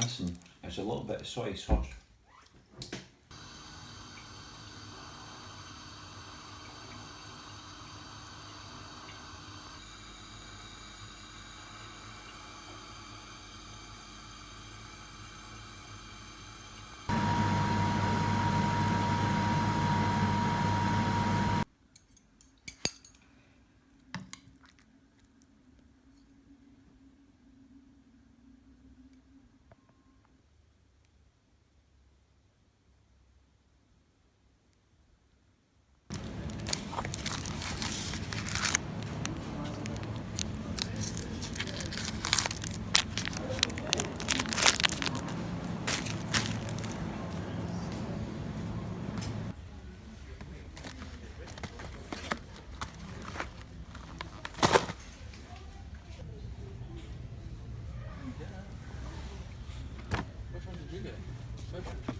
missing is a little bit of soy sauce. Thank you.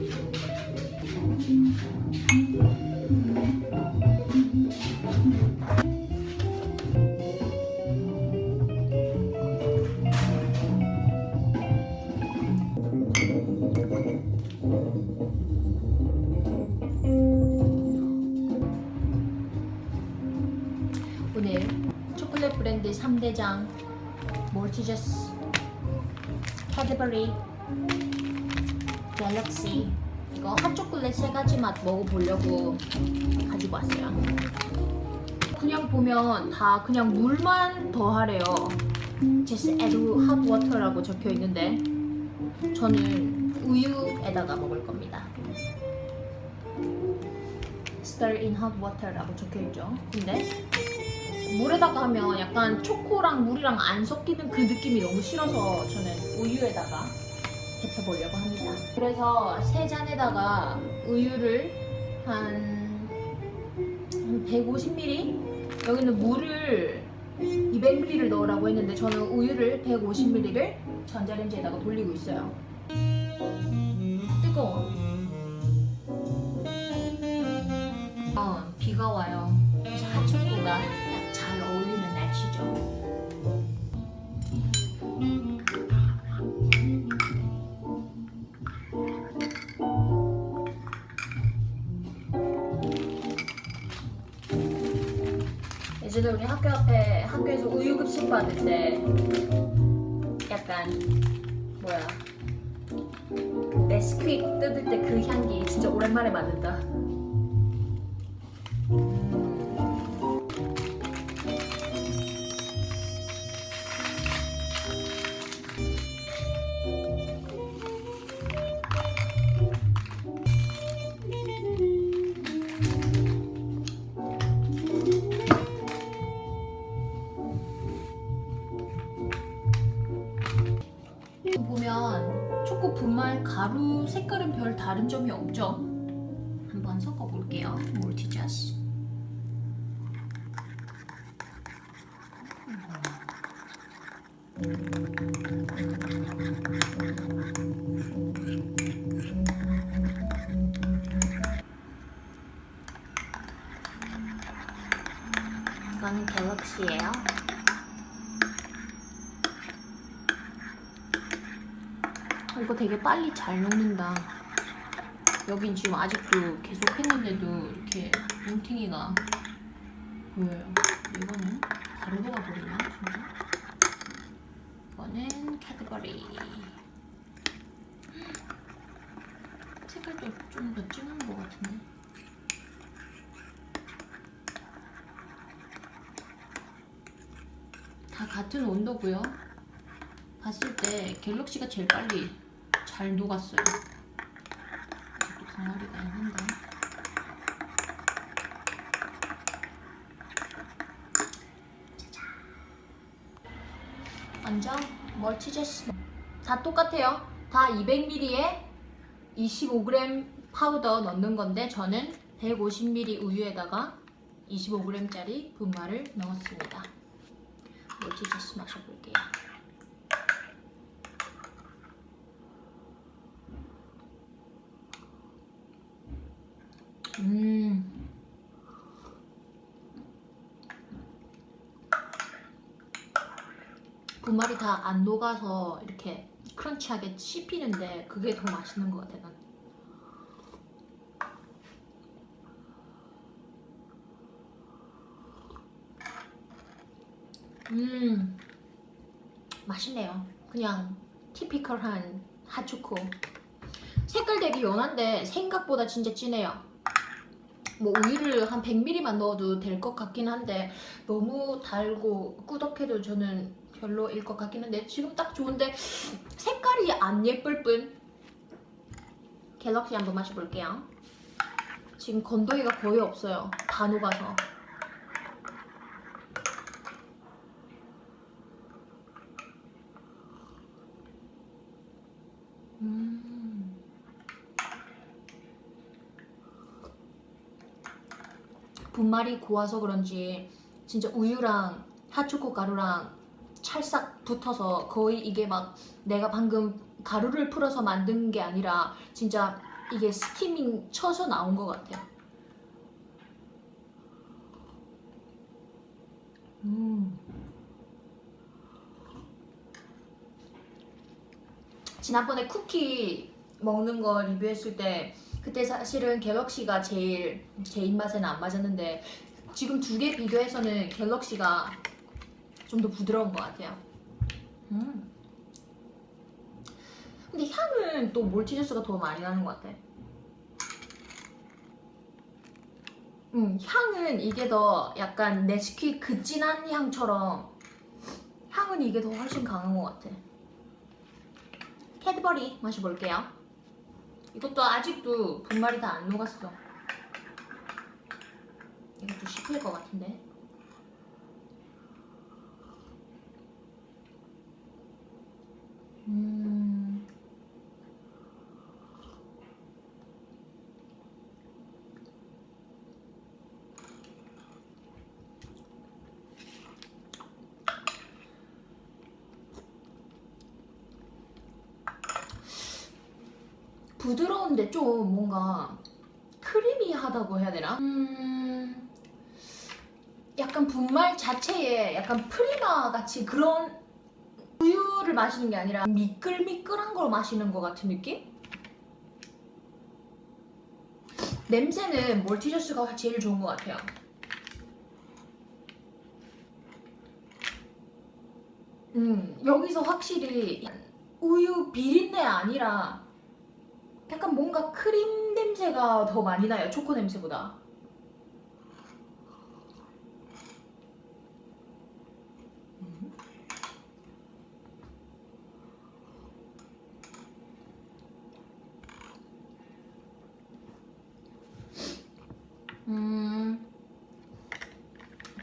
오늘 초콜릿 브랜드 3대장 몰티저스 캐드버리 갤럭시 이거 핫초콜릿 세 가지 맛 먹어보려고 가지고 왔어요. 그냥 보면 다 그냥 물만 더하래요. Just add hot water라고 적혀 있는데 저는 우유에다가 먹을 겁니다. Stir in hot water라고 적혀 있죠. 근데 물에다가 하면 약간 초코랑 물이랑 안 섞이는 그 느낌이 너무 싫어서 저는 우유에다가 데펴보려고 합니다. 그래서 세 잔에다가 우유를 한, 한 150ml? 여기는 물을 200ml를 넣으라고 했는데 저는 우유를 150ml를 전자레인지에다가 돌리고 있어요. 뜨거워. 어, 비가 와요. 그래서 핫초코가 딱 잘 어울리는 날씨죠. 예전에 우리 학교 앞에 학교에서 우유 급식 받을 때 약간 뭐야 네스퀵 뜯을 때 그 향기 진짜 오랜만에 맡는다. 색깔은 별 다른 점이 없죠. 한번 섞어 볼게요. 몰티저스. 이 되게 빨리 잘 녹는다. 여긴 지금 아직도 계속 했는데도 이렇게 뭉탱이가 보여요. 이거는 바로 녹아버리나 진짜? 이거는 캐드버리. 색깔도 좀 더 진한 것 같은데. 다 같은 온도고요. 봤을 때 갤럭시가 제일 빨리 잘 녹았어요. 이것도 덩어리가 있는데. 완전 멀티제스. 다 똑같아요. 다 200ml에 25g 파우더 넣는 건데 저는 150ml 우유에다가 25g짜리 분말을 넣었습니다. 멀티제스 마셔볼게요. 음. 분말이 다 안 녹아서 이렇게 크런치하게 씹히는데 그게 더 맛있는 것 같아 난. 음 맛있네요. 그냥 티피컬한 핫초코. 색깔 되게 연한데 생각보다 진짜 진해요. 뭐 우유를 한 100ml만 넣어도 될 것 같긴 한데 너무 달고 꾸덕해도 저는 별로일 것 같긴 한데 지금 딱 좋은데 색깔이 안 예쁠 뿐. 갤럭시 한번 마셔볼게요. 지금 건더기가 거의 없어요. 다 녹아서. 음. 분말이 고와서 그런지 진짜 우유랑 핫초코 가루랑 찰싹 붙어서 거의 이게 막 내가 방금 가루를 풀어서 만든 게 아니라 진짜 이게 스티밍 쳐서 나온 것 같아요. 음. 지난번에 쿠키 먹는 거 리뷰했을 때 그때 사실은 갤럭시가 제일 제 입맛에는 안 맞았는데 지금 두 개 비교해서는 갤럭시가 좀 더 부드러운 것 같아요. 음. 근데 향은 또 몰티저스가 더 많이 나는 것 같아. 음, 향은 이게 더 약간 네스퀴 그 진한 향처럼 향은 이게 더 훨씬 강한 것 같아. 캐드버리 마셔볼게요. 이것도 아직도 분말이 다 안 녹았어. 이것도 씹힐 것 같은데. 음. 부드러운데 좀 뭔가 크리미하다고 해야 되나? 음, 약간 분말 자체에 약간 프리마 같이 그런 우유를 마시는 게 아니라 미끌미끌한 걸 마시는 것 같은 느낌? 냄새는 몰티저스가 제일 좋은 것 같아요. 음, 여기서 확실히 우유 비린내 아니라 약간 뭔가 크림 냄새가 더 많이 나요. 초코 냄새보다.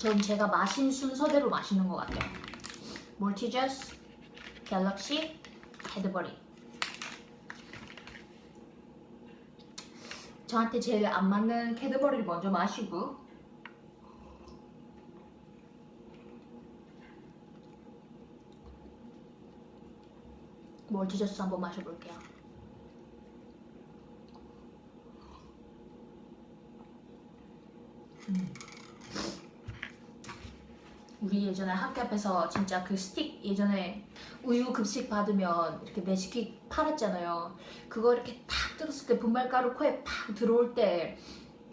전 제가 마신 순서대로 마시는 것 같아요. 몰티저스, 갤럭시, 캐드버리. 저한테 제일 안 맞는 캐드버리를 먼저 마시고 몰티저스 한번 마셔볼게요. 음. 우리 예전에 학교 앞에서 진짜 그 스틱 예전에 우유 급식 받으면 이렇게 매식킥 팔았잖아요. 그거 이렇게 탁 뜯었을 때 분말가루 코에 팍 들어올 때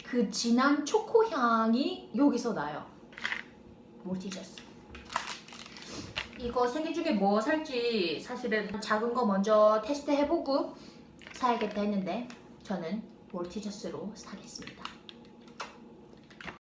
그 진한 초코 향이 여기서 나요. 몰티저스. 이거 세 개 중에 뭐 살지 사실은 작은 거 먼저 테스트 해보고 사야겠다 했는데 저는 몰티저스로 사겠습니다.